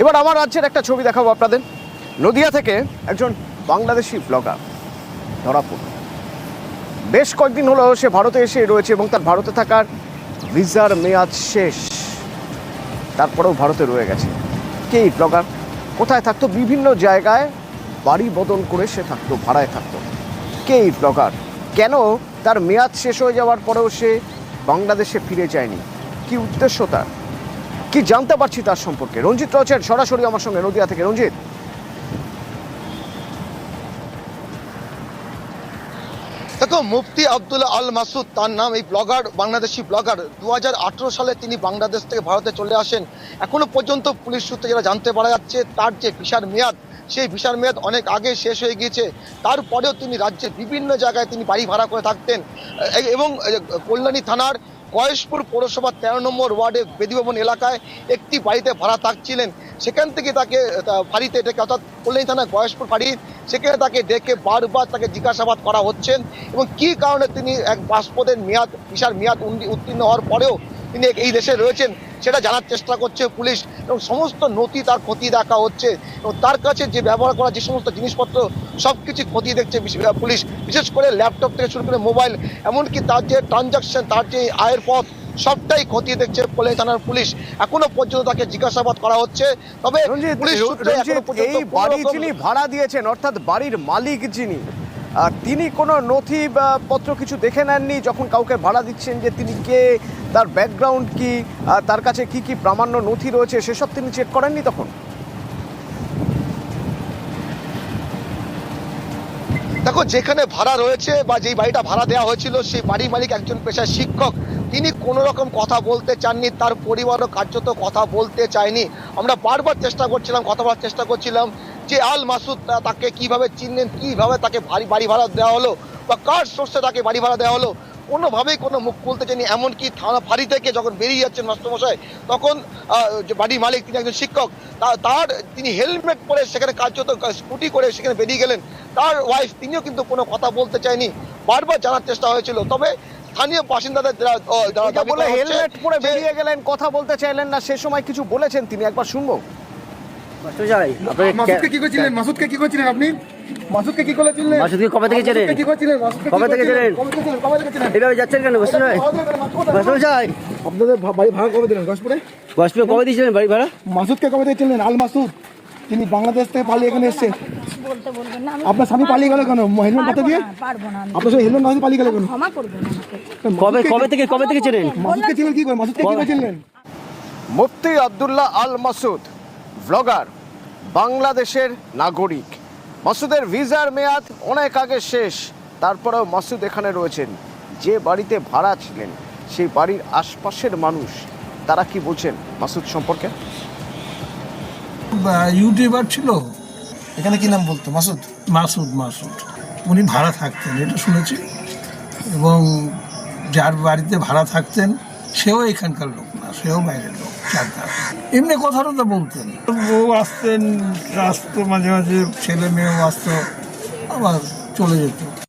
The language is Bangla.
এবার আমার রাজ্যের একটা ছবি দেখাবো আপনাদের। নদিয়া থেকে একজন বাংলাদেশি ব্লগার ধরা পড়ল বেশ কয়েকদিন হলো সে ভারতে এসে রয়েছে এবং তার ভারতে থাকার ভিসার মেয়াদ শেষ। তারপরেও ভারতে রয়ে গেছে। কে এই ব্লগার কোথায় থাকতো? বিভিন্ন জায়গায় বাড়ি বদল করে সে থাকতো, ভাড়ায় থাকতো। কে এই ব্লগার কেন তার মেয়াদ শেষ হয়ে যাওয়ার পরেও সে বাংলাদেশে ফিরে যায়নি? কি উদ্দেশ্য তার? কি জানতে পারছি তার সম্পর্কে? রঞ্জিত রয়েছেন সরাসরি আমার সঙ্গে, নদিয়া থেকে। রঞ্জিত। দেখো, মুফতি আব্দুল্লাহ আল মাসুদ, তার নাম এই ব্লগার, বাংলাদেশি ব্লগার। দু হাজার আঠেরো সালে তিনি বাংলাদেশ থেকে ভারতে চলে আসেন। এখনও পর্যন্ত পুলিশ সূত্রে যারা জানতে পারা যাচ্ছে, তার যে ভিসার মেয়াদ, সেই ভিসার মেয়াদ অনেক আগে শেষ হয়ে গিয়েছে। তারপরেও তিনি রাজ্যের বিভিন্ন জায়গায় তিনি বাড়ি ভাড়া করে থাকতেন। এবং কল্যাণী থানার গয়েশপুর পৌরসভার তেরো নম্বর ওয়ার্ডে বেদিভবন এলাকায় একটি বাড়িতে ভাড়া থাকছিলেন। সেখান থেকে তাকে, তা- ফাঁড়িতে ডেকে, অর্থাৎ কল্যাণী থানা গয়েশপুর ফাঁড়ি সেখানে তাকে ডেকে বারবার তাকে জিজ্ঞাসাবাদ করা হচ্ছেন এবং কী কারণে তিনি এক পাসপোর্টের মেয়াদ ভিসার মেয়াদ উত্তীর্ণ হওয়ার পরেও তিনি এই দেশে রয়েছেন সেটা জানার চেষ্টা করছে পুলিশ। এবং সমস্ত নথি তার ক্ষতি দেখা হচ্ছে। এবং তার কাছে যে ব্যবহার করা যে সমস্ত জিনিসপত্র সব কিছু ক্ষতি দেখছে পুলিশ। বিশেষ করে ল্যাপটপ থেকে শুরু করে মোবাইল এমনকি তার যে ট্রানজাকশন তার যে আয়ের পথ সবটাই খতিয়ে দেখছে কলে থানার পুলিশ। এখনও পর্যন্ত তাকে জিজ্ঞাসাবাদ করা হচ্ছে। তবে এই বাড়ি যিনি ভাড়া দিয়েছেন অর্থাৎ বাড়ির মালিক যিনি তিনি কোনো নথি বা পত্র কিছু দেখে নেননি? যখন কাউকে ভাড়া দিচ্ছেন যে তিনি কে তার ব্যাকগ্রাউন্ড কি তার কাছে কি কি প্রামাণ্য নথি রয়েছে সেসব তিনি চেক করেননি তখন? দেখো, যেখানে ভাড়া রয়েছে বা যেই বাড়িটা ভাড়া দেওয়া হয়েছিল, সেই বাড়ির মালিক একজন পেশার শিক্ষক। তিনি কোনো রকম কথা বলতে চাননি, তার পরিবারও কার্যত কথা বলতে চায়নি। আমরা বারবার চেষ্টা করছিলাম, কথা বলার চেষ্টা করছিলাম যে আল মাসুদ তাকে কীভাবে চিনলেন, কীভাবে তাকে বাড়ি বাড়ি ভাড়া দেওয়া হলো বা কার সোর্সে তাকে বাড়ি ভাড়া দেওয়া হলো। কোনোভাবেই কোনো মুখ খুলতে চাইনি এমনকি থানা ফাঁড়ি থেকে যখন বেরিয়ে যাচ্ছেন মাস্টারমশাই তখন যে বাড়ির মালিক তিনি একজন শিক্ষক তার তিনি হেলমেট পরে সেখানে কার্যত স্কুটি করে সেখানে বেরিয়ে গেলেন। তার ওয়াইফ তিনিও কিন্তু কোনো কথা বলতে চায়নি। বারবার জানার চেষ্টা হয়েছিল। তবে স্থানীয় বাসিন্দাদের যারা- হেলমেট পরে বেরিয়ে গেলেন কথা বলতে চাইলেন না সে সময় কিছু বলেছেন তিনি একবার শুনব। মাসুদকে কি করছিলেন? মাসুদকে কি করছিলেন আপনি? মাসুদকে কি করেছিলেন? মাসুদকে কবে থেকে চেনেন? কি করছিলেন? কবে থেকে চেনেন? কবে থেকে চেনেন? কবে থেকে চেনেন? এভাবে যাচ্ছেন কেন? বসতে নয় বসতে যাই আপনাদের বাড়ি ভাড়া কবে দিলেন? গসপুরে কবে দিয়েছিলেন বাড়ি ভাড়া? মাসুদকে কবে থেকে আল মাসুদ। তিনি বাংলাদেশ থেকে পালিয়ে এখানে এসেছেন। বলতে বলবেন না আমি আপনার স্বামী পালিয়ে গেল কেন? হেলমেট কথা দিয়ে? আপনার সঙ্গে হেলমেট দিয়ে পালিয়ে গেল কেন? ক্ষমা করবেন আমাকে। কবে কবে থেকে কবে থেকে চেনেন? মাসুদকে ছিলেন কি করে? মাসুদকে কি করে চিনলেন মুফতি আবদুল্লাহ আল মাসুদ। ব্লগার বাংলাদেশের নাগরিক। মাসুদের ভিসার মেয়াদ অনেক আগে শেষ তারপরেও মাসুদ এখানে রয়েছেন। যে বাড়িতে ভাড়া ছিলেন সেই বাড়ির আশপাশের মানুষ তারা কি বলছেন মাসুদ সম্পর্কে? ইউটিউবার ছিল। এখানে কি নাম বলতো? মাসুদ? মাসুদ মাসুদ। উনি ভাড়া থাকতেন এটা শুনেছি। এবং যার বাড়িতে ভাড়া থাকতেন সেও এখানকার লোক না সেও বাইরের লোক চাকদার এমনি কথাটা তো বলতেন। বউ আসতেন, আসতো মাঝে মাঝে, ছেলে মেয়েও আসতো, আবার চলে যেত।